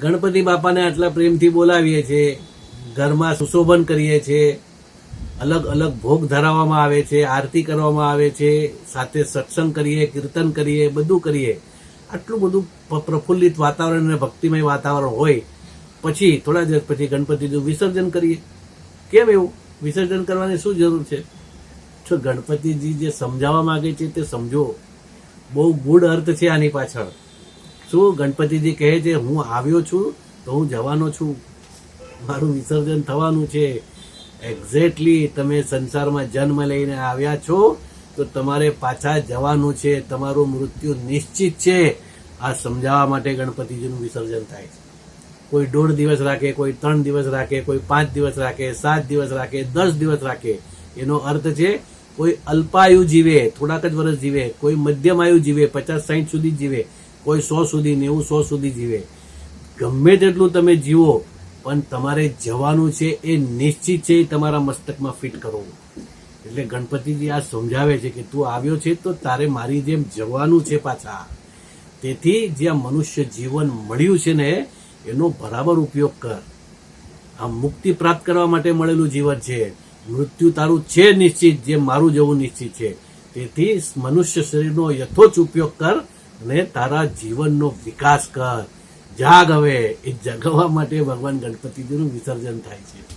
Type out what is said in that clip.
ગણપતિ બાપાને આટલા પ્રેમથી બોલાવીએ છીએ ઘરમાં સુશોભન કરીએ છીએ અલગ અલગ ભોગ ધરાવવામાં આવે છે, આરતી કરવામાં આવે છે, સાથે સત્સંગ કરીએ, કીર્તન કરીએ, બધું કરીએ. આટલું બધું પ્રફુલ્લિત વાતાવરણ અને ભક્તિમય વાતાવરણ હોય, પછી થોડા દિવસ પછી ગણપતિનું વિસર્જન કરીએ. કેમ એવું? વિસર્જન કરવાની શું જરૂર છે? જો ગણપતિજી જે સમજાવવા માગે છે તે સમજો. બહુ ગૂઢ અર્થ છે આની પાછળ. શું ગણપતિજી કહે છે, હું આવ્યો છું તો હું જવાનો છું. મારું વિસર્જન થવાનું છે. એક્ઝેક્ટલી તમે સંસારમાં જન્મ લઈને આવ્યા છો, તો તમારે પાછા જવાનું છે. તમારું મૃત્યુ નિશ્ચિત છે. આ સમજાવવા માટે ગણપતિજીનું વિસર્જન થાય છે. કોઈ દોઢ દિવસ રાખે, કોઈ ત્રણ દિવસ રાખે, કોઈ પાંચ દિવસ રાખે, સાત દિવસ રાખે, દસ દિવસ રાખે. એનો અર્થ છે, કોઈ અલ્પાયુ જીવે, થોડાક જ વર્ષ જીવે, કોઈ મધ્યમ આયુ જીવે, પચાસ સાઠ સુધી જીવે. કોઈ સો સુધી નેવું સો સુધી જીવે. ગમે તેટલું તમે જીવો, પણ તમારે જવાનું છે એ નિશ્ચિત છે એ તમારા મસ્તકમાં ફિટ કરવું. એટલે ગણપતિજી આ સમજાવે છે કે તું આવ્યો છે તો તારે મારી જેમ જવાનું છે પાછા. તેથી જે આ મનુષ્ય જીવન મળ્યું છે ને, એનો બરાબર ઉપયોગ કર. આ મુક્તિ પ્રાપ્ત કરવા માટે મળેલું જીવન છે. મૃત્યુ તારું છે નિશ્ચિત, જે મારું જવું નિશ્ચિત છે. તેથી મનુષ્ય શરીરનો યથોચ ઉપયોગ કર અને તારા જીવનનો વિકાસ કર. જાગ હવે. એ જગવા માટે ભગવાન ગણપતિજીનું વિસર્જન થાય છે.